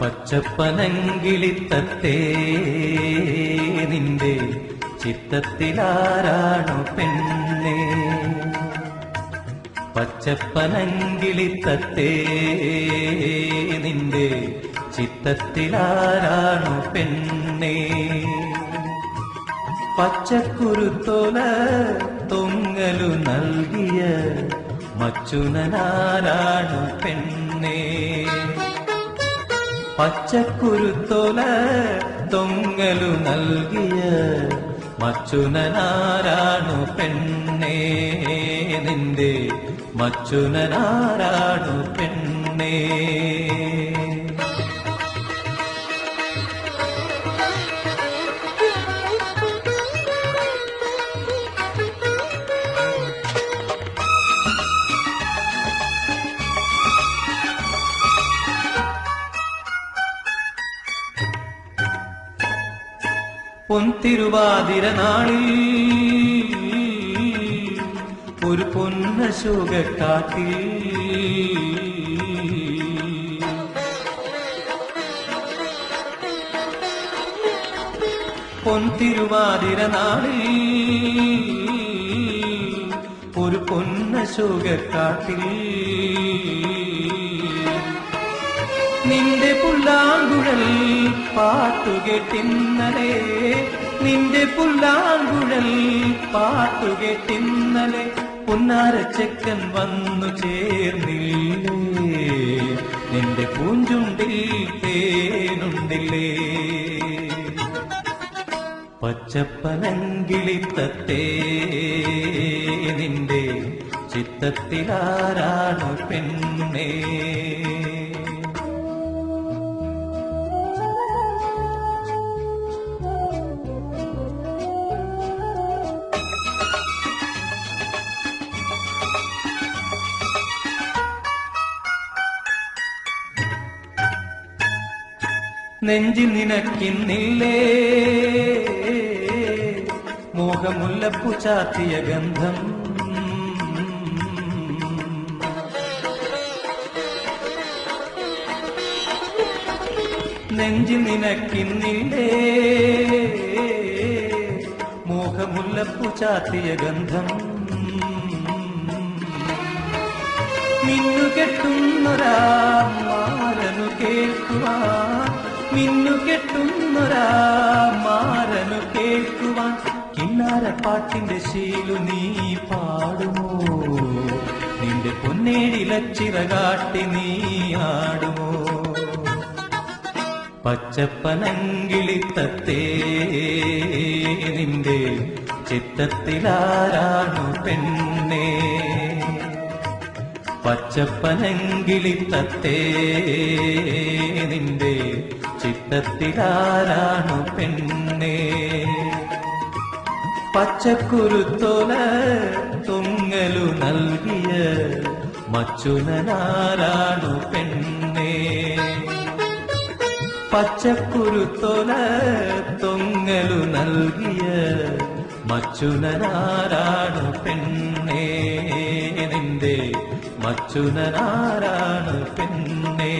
പച്ചപ്പനങ്കിളിത്തത്തേ നിന്റെ ചിത്തത്തിലാരാണു പെണ്ണേ? പച്ചപ്പനങ്കിളിത്തത്തേ നിന്റെ ചിത്തത്തിലാരാണു പെണ്ണേ? പച്ചക്കുരുത്തോല തൊങ്ങലു നൽകിയ മച്ചുനാരാണു പെണ്ണേ? പച്ചക്കുരുത്തോല തൊങ്ങലു നൽകിയ മച്ചുനാരാണു പെണ്ണേ നിന്റെ മച്ചുനാരാണു പെണ്ണേ. പൊൻതിരുവാതിര നാളിൽ ഒരു പൊന്നശോകക്കാട്ടിൽ പൊൻതിരുവാതിര നാളിൽ ഒരു പൊന്നശോക കാട്ടിൽ നിന്റെ പുല്ലാങ്കുഴൽ പാട്ടുകെട്ടിന്നലെ. നിന്റെ പുല്ലാങ്കുഴൽ പാട്ടുകെട്ടിന്നലെ. പുന്നാരച്ചക്കൻ വന്നു ചേർന്നില്ലേ. നിന്റെ പൂഞ്ചുണ്ടിൽ തേനുണ്ടില്ലേ. പച്ചപ്പനങ്കിളിത്തത്തേ നിന്റെ ചിത്തത്തിലാരാണ് പെണ്ണേ. നെഞ്ചിൽ നിനക്കിന്നില്ലേ? മോഹമുല്ലപ്പു ചാത്തിയ ഗന്ധം. നെഞ്ചിൽ നിനക്കിന്നില്ലേ? മോഹമുല്ലപ്പു ചാത്തിയ ഗന്ധം. നിന്നു കെട്ടുന്നൊരാ മാരനു കേൾക്കുവാൻ മിന്നു കെട്ടുന്നൊരാ മാരനു കേൾക്കുവാൻ കിന്നാര പാട്ടിന്റെ ശീലു നീ പാടുമോ? നിന്റെ പൊന്നേടിലച്ചിറ കാട്ടി നീ ആടുമോ? പച്ചപ്പനങ്കിളിത്തത്തേ നിന്റെ ചിത്തത്തിലാരാണു പെണ്ണേ? പച്ചപ്പനങ്കിളിത്തത്തേ നിന്റെ ചിത്തത്തിലാരാണു പെണ്ണേ? പച്ചക്കുരുത്തോല തുങ്ങലു നൽകിയ മച്ചുനാരാണു പെണ്ണേ? പച്ചക്കുരുത്തോല തുങ്ങലു നൽകിയ മച്ചുനാരാണു പെണ്ണേ? നിന്റെ മച്ചുനാരാണു പെണ്ണേ?